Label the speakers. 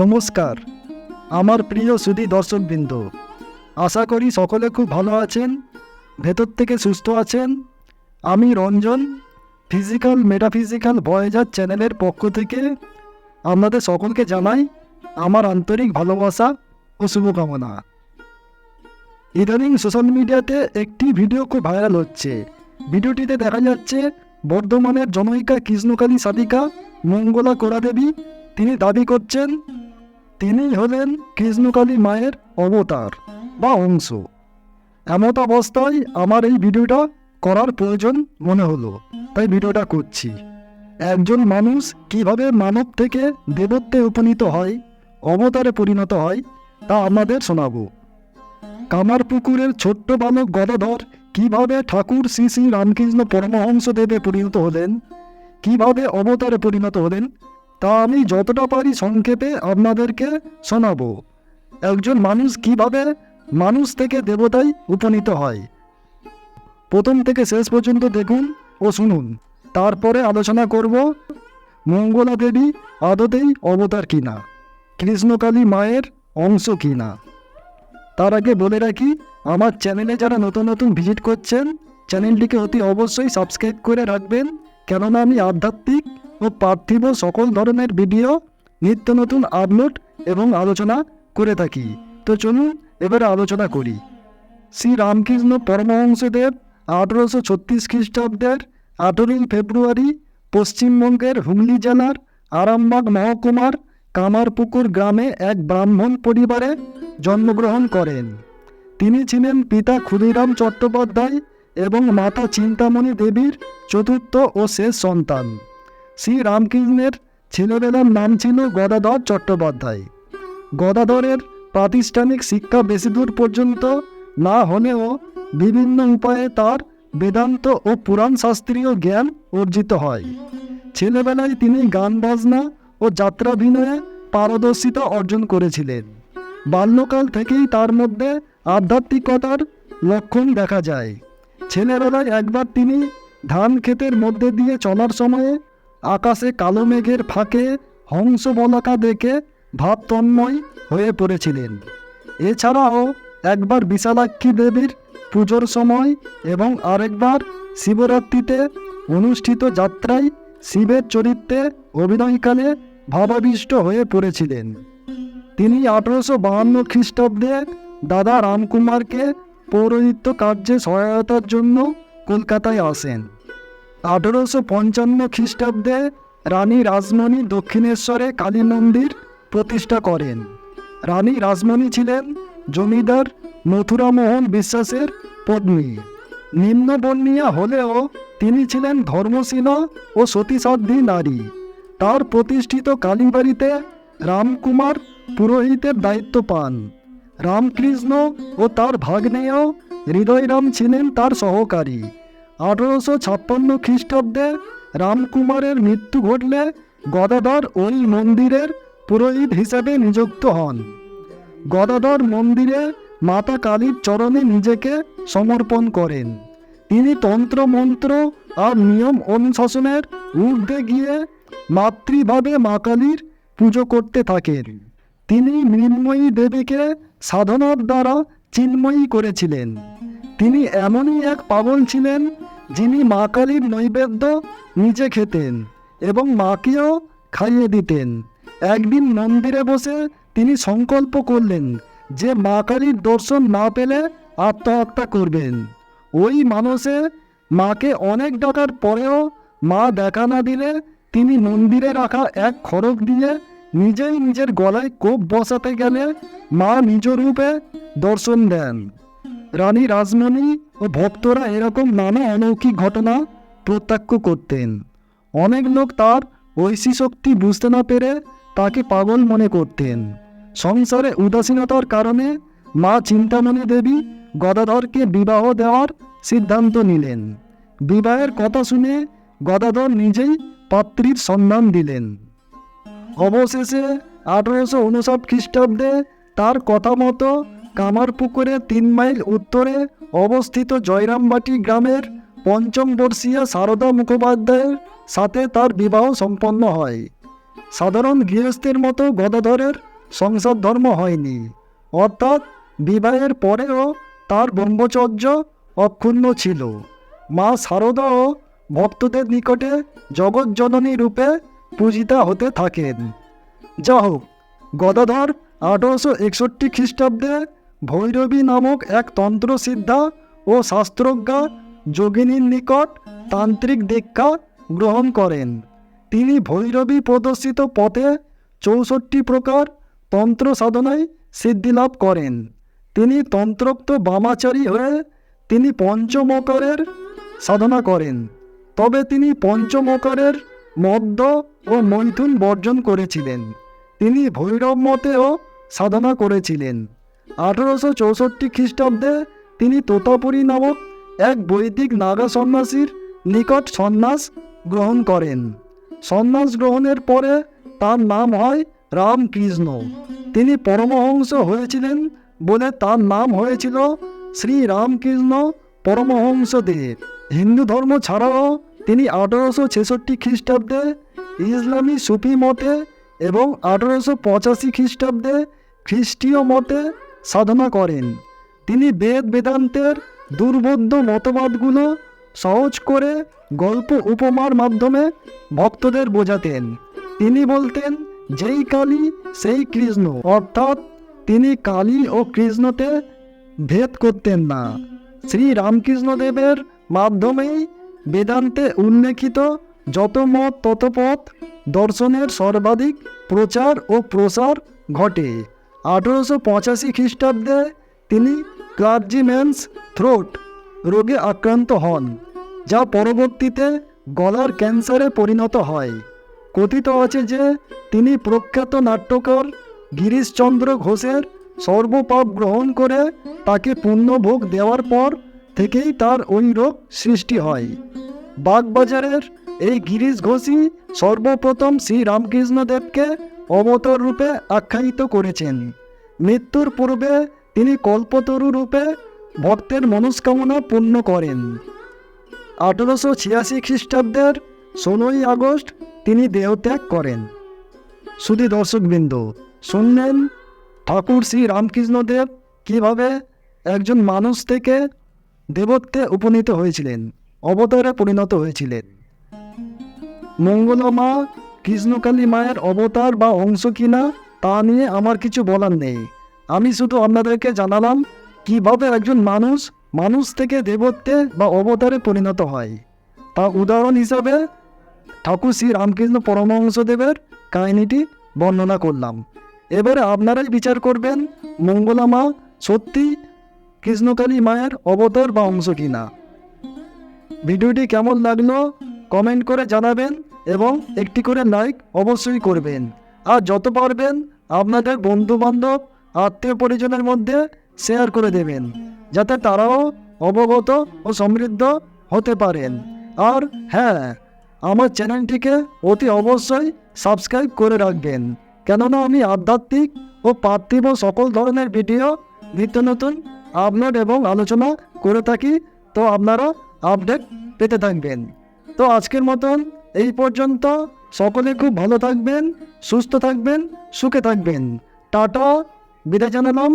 Speaker 1: নমস্কার। আমার প্রিয় সুধী দর্শকবৃন্দ, আশা করি সকলে খুব ভালো আছেন, ভেতর থেকে সুস্থ আছেন। আমি রঞ্জন ফিজিক্যাল মেটাফিজিক্যাল ভয়েজার চ্যানেলের পক্ষ থেকে আপনাদের সকলকে জানাই আমার আন্তরিক ভালোবাসা ও শুভকামনা। ইদানিং সোশ্যাল মিডিয়াতে একটি ভিডিও খুব ভাইরাল হচ্ছে। ভিডিওটিতে দেখা যাচ্ছে, বর্ধমানের জনৈকা কৃষ্ণকালী সাধিকা মঙ্গলা কোড়াদেবী, তিনি দাবি করছেন তিনি হলেন কৃষ্ণকালী মায়ের অবতার বা অংশ। এমত অবস্থায় আমার এই ভিডিওটা করার প্রয়োজন মনে হলো, তাই ভিডিওটা করছি। একজন মানুষ কীভাবে মানব থেকে দেবত্বে উপনীত হয়, অবতারে পরিণত হয়, তা আমাদের শোনাবো। কামারপুকুরের ছোট্ট বালক গদাধর কীভাবে ঠাকুর শ্রী শ্রী রামকৃষ্ণ পরমহংস দেবে পরিণত হলেন, কীভাবে অবতারে পরিণত হলেন তা আমি যতটা পারি সংক্ষেপে আপনাদেরকে শোনাবো। একজন মানুষ কীভাবে মানুষ থেকে দেবতায় উপনীত হয়? প্রথম থেকে শেষ পর্যন্ত দেখুন ও শুনুন। তারপরে আলোচনা করব, মঙ্গলা দেবী আদতেই অবতার কিনা, কৃষ্ণকালী মায়ের অংশ কিনা। তার আগে বলে রাখি, আমার চ্যানেলে যারা নতুন নতুন ভিজিট করছেন, চ্যানেলটিকে অতি অবশ্যই সাবস্ক্রাইব করে রাখবেন, কেননা আমি আধ্যাত্মিক ও পার্থিব সকল ধরনের ভিডিও, নিত্য নতুন আপলোড এবং আলোচনা করে থাকি। তো চলুন এবারে আলোচনা করি। শ্রী রামকৃষ্ণ পরমহংসদেব আঠেরোশো ছত্রিশ খ্রিস্টাব্দের আঠেরোই ফেব্রুয়ারি পশ্চিমবঙ্গের হুগলি জেলার আরামবাগ মহকুমার কামারপুকুর গ্রামে এক ব্রাহ্মণ পরিবারে জন্মগ্রহণ করেন। তিনি ছিলেন পিতা ক্ষুদিরাম চট্টোপাধ্যায় এবং মাতা চিন্তামণি দেবীর চতুর্থ ও শেষ সন্তান। শ্রী রামকৃষ্ণের ছেলেবেলার নাম ছিল গদাধর চট্টোপাধ্যায়। গদাধরের প্রাতিষ্ঠানিক শিক্ষা বেশি দূর পর্যন্ত না হলেও বিভিন্ন উপায়ে তার বেদান্ত ও পুরাণ শাস্ত্রীয় জ্ঞান অর্জিত হয়। ছেলেবেলায় তিনি গান বাজনা ও যাত্রাভিনয়ে পারদর্শিতা অর্জন করেছিলেন। বাল্যকাল থেকেই তার মধ্যে আধ্যাত্মিকতার লক্ষণ দেখা যায়। ছেলেবেলায় একবার তিনি ধান ক্ষেতের মধ্যে দিয়ে চলার সময়ে আকাশে কালো মেঘের ফাঁকে হংস বলাকা দেখে ভাব তন্ময় হয়ে পড়েছিলেন। এছাড়াও একবার বিশালাক্ষী দেবীর পুজোর সময় এবং আরেকবার শিবরাত্রিতে অনুষ্ঠিত যাত্রায় শিবের চরিত্রে অভিনয়কালে ভাবাবিষ্ট হয়ে পড়েছিলেন। তিনি আঠারোশো বাহান্ন খ্রিস্টাব্দে দাদা রামকুমারকে পৌরোহিত্য কার্যে সহায়তার জন্য কলকাতায় আসেন। আঠারোশো পঞ্চান্ন খ্রিস্টাব্দে রানী রাজমণি দক্ষিণেশ্বরে কালী মন্দির প্রতিষ্ঠা করেন। রানী রাজমণি ছিলেন জমিদার মথুরামোহন বিশ্বাসের পত্নী। নিম্নবর্ণীয়া হলেও তিনি ছিলেন ধর্মশীল ও সতীসাধ্যী নারী। তার প্রতিষ্ঠিত কালীবাড়িতে রামকুমার পুরোহিতের দায়িত্ব পান। রামকৃষ্ণ ও তার ভাগ্নেয় হৃদয়রাম ছিলেন তার সহকারী। আঠারোশো ছাপ্পান্ন খ্রিস্টাব্দে রামকুমারের মৃত্যু ঘটলে গদাধর ওই মন্দিরের পুরোহিত হিসাবে নিযুক্ত হন। গদাধর মন্দিরে মাতা কালীর চরণে নিজেকে সমর্পণ করেন। তিনি তন্ত্র মন্ত্র আর নিয়ম অনুশাসনের ঊর্ধ্বে গিয়ে মাতৃভাবে মা কালীর পুজো করতে থাকেন। তিনি মৃন্ময়ী দেবীকে সাধনার দ্বারা চিন্ময়ী করেছিলেন। তিনি এমনই এক পাগল ছিলেন, যিনি মা কালীর নৈবেদ্য নিজে খেতেন এবং মাকেও খাইয়ে দিতেন। একদিন মন্দিরে বসে তিনি সংকল্প করলেন যে মা কালীর দর্শন না পেলে আত্মহত্যা করবেন। ওই মানুষে মাকে অনেক ডাকার পরেও মা দেখা না দিলে তিনি মন্দিরে রাখা এক খড়গ দিয়ে নিজেই নিজের গলায় কোপ বসাতে গেলে মা নিজ রূপে দর্শন দেন। রানী রাজমণি ও ভক্তরা এরকম নানা অলৌকিক ঘটনা প্রত্যক্ষ করতেন। অনেক লোক তার ঐশী শক্তি বুঝতে না পেরে তাকে পাগল মনে করতেন। সংসারে উদাসীনতার কারণে মা চিন্তামণি দেবী গদাধরকে বিবাহ দেওয়ার সিদ্ধান্ত নিলেন। বিবাহের কথা শুনে গদাধর নিজেই পাত্রীর সন্ধান দিলেন। অবশেষে আঠারোশো উনষাট খ্রিস্টাব্দে তার কথা মতো কামারপুকুরে তিন মাইল উত্তরে অবস্থিত জয়রামবাটি গ্রামের পঞ্চম বর্ষীয়া সারদা মুখোপাধ্যায়ের সাথে তার বিবাহ সম্পন্ন হয়। সাধারণ গৃহস্থের মতো গদাধরের সংসার ধর্ম হয়নি। অর্থাৎ বিবাহের পরেও তার ব্রহ্মচর্য অক্ষুণ্ণ ছিল। মা শারদাও ভক্তদের নিকটে জগৎজননী রূপে পূজিতা হতে থাকেন। যা হোক গদাধর আঠারোশো একষট্টি খ্রিস্টাব্দে ভৈরবী নামক এক তন্ত্রসিদ্ধা ও শাস্ত্রজ্ঞা যোগিনীর নিকট তান্ত্রিক দীক্ষা গ্রহণ করেন। তিনি ভৈরবী প্রদর্শিত পথে চৌষট্টি প্রকার তন্ত্র সাধনায় সিদ্ধিলাভ করেন। তিনি তন্ত্রোক্ত বামাচারী হয়ে তিনি পঞ্চমকরের সাধনা করেন। তবে তিনি পঞ্চমকরের মদ্য ও মৈথুন বর্জন করেছিলেন। তিনি ভৈরব মতেও সাধনা করেছিলেন। আঠারোশো চৌষট্টি খ্রিস্টাব্দে তিনি তোতাপুরী নামক এক বৈদিক নাগা সন্ন্যাসীর নিকট সন্ন্যাস গ্রহণ করেন। সন্ন্যাস গ্রহণের পরে তার নাম হয় রামকৃষ্ণ। তিনি পরমহংস হয়েছিলেন বলে তার নাম হয়েছিল শ্রী রামকৃষ্ণ পরমহংসদেব। হিন্দু ধর্ম ছাড়াও তিনি আঠারোশো ছেষট্টি খ্রিস্টাব্দে ইসলামী সুফি মতে এবং আঠারোশো পঁচাশি খ্রিস্টাব্দে খ্রিস্টীয় মতে সাধনা করেন। তিনি বেদ বেদান্তের দুর্বোধ্য মতবাদগুলো সহজ করে গল্প উপমার মাধ্যমে ভক্তদের বোঝাতেন। তিনি বলতেন, যেই কালী, সেই কৃষ্ণ। অর্থাৎ তিনি কালী ও কৃষ্ণতে ভেদ করতেন না। শ্রী রামকৃষ্ণদেবের মাধ্যমেই বেদান্তে উল্লেখিত যত মত তত পথ দর্শনের সর্বাধিক প্রচার ও প্রসার ঘটে। আঠেরোশো পঁচাশি খ্রিস্টাব্দে তিনি ক্লার্জিম্যানস থ্রোট রোগে আক্রান্ত হন, যা পরবর্তীতে গলার ক্যান্সারে পরিণত হয়। কথিত আছে যে তিনি প্রখ্যাত নাট্যকার গিরিশচন্দ্র ঘোষের সর্বপাপ গ্রহণ করে তাকে পুণ্যভোগ দেওয়ার পর থেকেই তার ওই রোগ সৃষ্টি হয়। বাগবাজারের এই গিরিশ ঘোষই সর্বপ্রথম শ্রী রামকৃষ্ণদেবকে অবতার রূপে আখ্যায়িত করেছেন। মৃত্যুর পূর্বে তিনি কল্পতরু রূপে ভক্তের মনস্কামনা পূর্ণ করেন। আঠেরোশো ছিয়াশি খ্রিস্টাব্দের ষোলোই আগস্ট তিনি দেহত্যাগ করেন। শুধু দর্শকবৃন্দ, শুনলেন ঠাকুর শ্রী রামকৃষ্ণদেব কীভাবে একজন মানুষ থেকে দেবত্বে উপনীত হয়েছিলেন, অবতারে পরিণত হয়েছিলেন। মঙ্গলমা কৃষ্ণকালী মায়ের অবতার বা অংশ কিনা, তা নিয়ে আমার কিছু বলার নেই। আমি শুধু আপনাদেরকে জানালাম, কীভাবে একজন মানুষ মানুষ থেকে দেবত্বে বা অবতারে পরিণত হয়। তা উদাহরণ হিসাবে, ঠাকুর শ্রী রামকৃষ্ণ পরমহংসদেবের কাহিনীটি বর্ণনা করলাম। এবারে আপনারাই বিচার করবেন, মঙ্গলা মা সত্যি কৃষ্ণকালী মায়ের অবতার বা অংশ কিনা। ভিডিওটি কেমন লাগল, কমেন্ট করে জানাবেন। এবং একটি করে লাইক অবশ্যই করবেন। আর যত পারবেন আপনাদের বন্ধু বান্ধব আত্মীয় পরিজনের মধ্যে শেয়ার করে দেবেন, যাতে তারাও অবগত ও সমৃদ্ধ হতে পারেন। আর হ্যাঁ আমার চ্যানেলটিকে অতি অবশ্যই সাবস্ক্রাইব করে রাখবেন। কেননা আমি আধ্যাত্মিক ও পার্থিব সকল ধরনের ভিডিও নিত্য নতুন আপলোড এবং আলোচনা করে থাকি, তো আপনারা আপডেট পেতে থাকবেন। তো আজকের মতন এই পর্যন্ত সকলে খুব ভালো থাকবেন সুস্থ থাকবেন সুখে থাকবেন। টাটা বিদায় জানালাম।